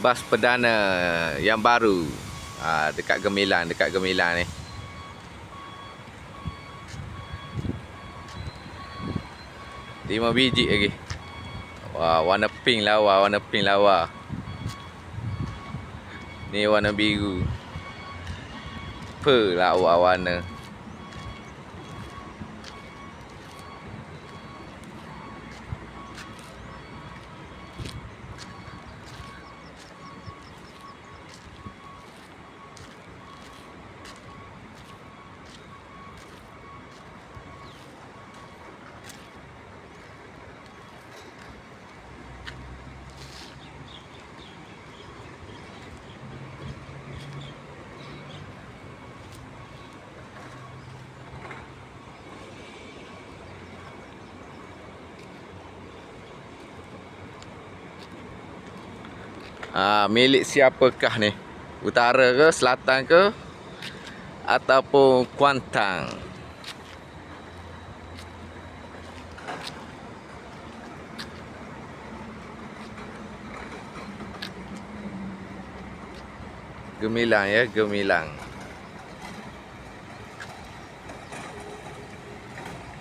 bas perdana yang baru ha, dekat Gemilang, dekat Gemilang ni. Lima biji lagi. Wah, warna pink lawa, warna pink lawa. Ni warna biru. Per lawa warna. Ha, milik siapakah ni? Utara ke, selatan ke? Ataupun Kuantang? Gemilang ya, gemilang.